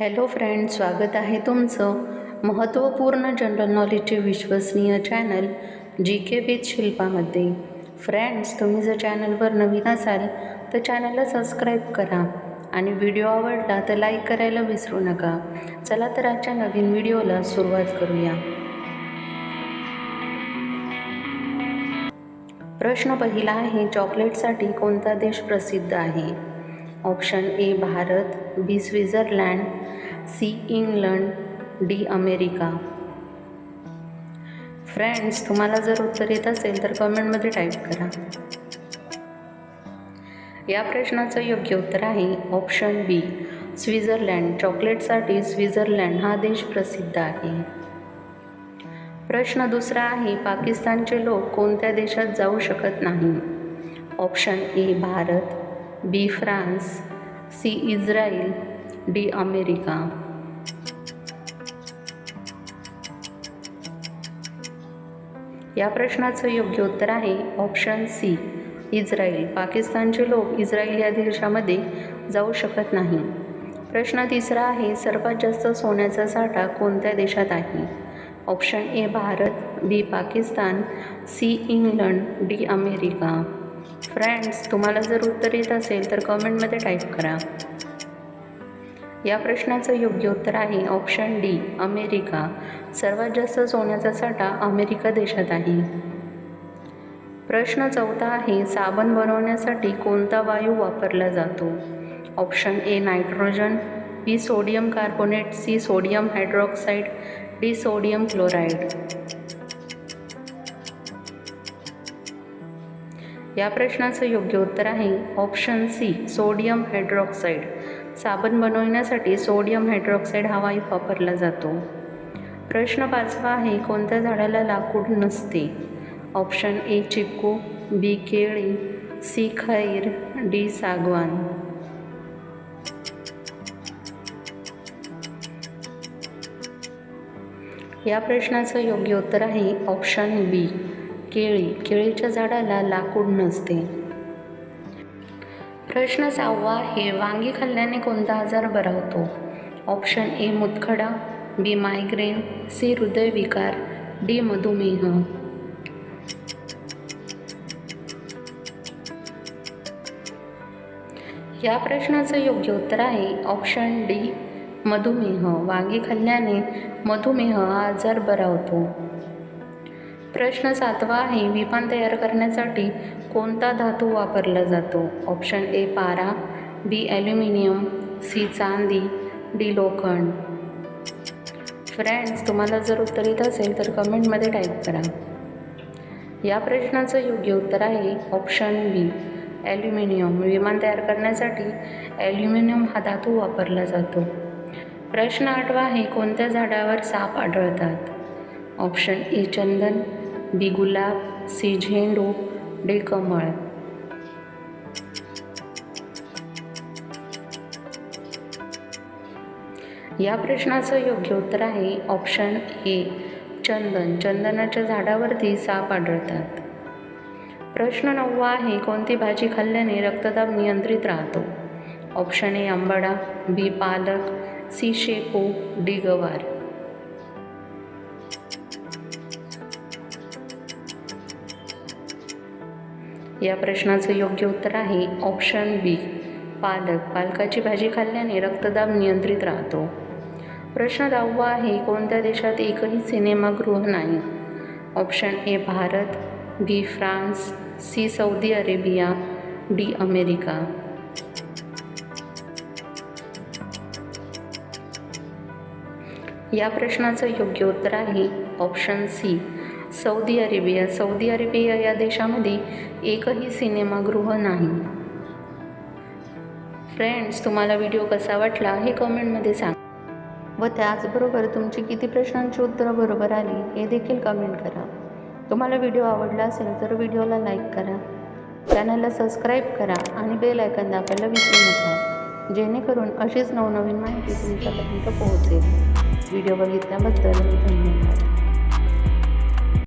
Hello friend स्वागत आहे तुमचं महत्त्वपूर्ण जनरल नॉलेजचे विश्वसनीय चॅनल जी के विथ शिल्पामध्ये. फ्रेंड्स तुम्ही जर चॅनलवर नवीन असाल तर चॅनलला सबस्क्राईब करा आणि व्हिडिओ आवडला तर लाईक करायला विसरू नका. चला तर आजच्या नवीन व्हिडिओला सुरुवात करूया. प्रश्न पहिला आहे चॉकलेटसाठी कोणता देश प्रसिद्ध आहे? Option A Bharat B Switzerland C England D America. Friends तुम्हाला जर उत्तर येत असेल तर कमेंटमध्ये टाईप करा. या प्रश्नाचं योग्य उत्तर आहे ऑप्शन बी स्वित्झर्लंड. चॉकलेटसाठी स्वित्झर्लंड हा देश प्रसिद्ध आहे. प्रश्न दुसरा आहे पाकिस्तानचे लोक कोणत्या देशात जाऊ शकत नाही? Option A Bharat B France C Israel D America. या प्रश्नाचं योग्य उत्तर आहे ऑप्शन सी इस्रायल. पाकिस्तानचे लोक इस्रायल या देशामध्ये जाऊ शकत नाही. प्रश्न तिसरा आहे सर्वात जास्त सोन्याचा साठा कोणत्या देशात आहे? Option A Bharat. B Pakistan. C England. D America. Friends तुम्हाला जर उत्तर येत असेल तर कमेंटमध्ये टाईप करा. या प्रश्नाचं योग्य उत्तर आहे ऑप्शन डी अमेरिका. सर्वात जास्त सोन्याचा साठा अमेरिका देशात आहे. प्रश्न चौथा आहे साबण बनवण्यासाठी कोणता वायू वापरला जातो? Option A nitrogen B sodium carbonate C sodium hydroxide D sodium chloride या प्रश्नाचं योग्य उत्तर आहे ऑप्शन सी सोडियम हायड्रॉक्साईड. साबण बनवण्यासाठी सोडियम हायड्रॉक्साईड हा वायू वापरला जातो. प्रश्न पाचवा आहे कोणत्या झाडाला लाकूड नसते? ऑप्शन ए चिक्कू बी केळी सी खैर डी सागवान. या प्रश्नाचं योग्य उत्तर आहे ऑप्शन बी. केळी केळीच्या झाडाला लाकूड नसते. प्रश्न सहावा आहे वांगी खाल्ल्याने कोणता आजार बरा होतो? ऑप्शन ए मुतखडा बी मायग्रेन सी हृदयविकार डी मधुमेह. या प्रश्नाचं योग्य उत्तर आहे ऑप्शन डी मधुमेह. वांगी खाल्ल्याने मधुमेह हा आजार बरा होतो. प्रश्न सातवा आहे विमान तयार करण्यासाठी कोणता धातू वापरला जातो? ऑप्शन ए पारा बी ॲल्युमिनियम सी चांदी डी लोखंड. फ्रेंड्स तुम्हाला जर उत्तर येत असेल तर कमेंटमध्ये टाईप करा. या प्रश्नाचं योग्य उत्तर आहे ऑप्शन बी ॲल्युमिनियम. विमान तयार करण्यासाठी ॲल्युमिनियम हा धातू वापरला जातो. प्रश्न आठवा आहे कोणत्या झाडावर साप आढळतात? ऑप्शन ए चंदन बी गुलाब सी झेंडू डी कमळ. या प्रश्नाचं योग्य उत्तर आहे ऑप्शन ए चंदन. चंदनाच्या झाडावरती साप आढळतात. प्रश्न नववा आहे कोणती भाजी खाल्ल्याने रक्तदाब नियंत्रित राहतो? ऑप्शन ए आंबाडा बी पालक सी शेपू डी गवार. या प्रश्नाचं योग्य उत्तर आहे ऑप्शन बी. पालक. पालकाची भाजी खाल्ल्याने रक्तदाब नियंत्रित राहतो. प्रश्न दहावा आहे कोणत्या देशात एकही सिनेमागृह नाही? Option A Bharat B France C Saudi Arabia D America. या प्रश्नाचं योग्य उत्तर आहे option C Saudi Arabia. Saudi Arabia या देशामध्ये एकही सिनेमागृह नाही. फ्रेंड्स तुम्हाला व्हिडिओ कसा वाटला हे कमेंटमध्ये सांगा. व त्याचबरोबर तुमची किती प्रश्नांची उत्तरं बरोबर आली हे देखील कमेंट करा. तुम्हाला व्हिडिओ आवडला असेल तर व्हिडिओला लाईक करा. चॅनलला सबस्क्राईब करा आणि बेल आयकन दाबायला विसरू नका. जेणेकरून अशीच नवनवीन माहिती तुमच्यापर्यंत पोहोचेल. व्हिडिओ बघितल्याबद्दल धन्यवाद.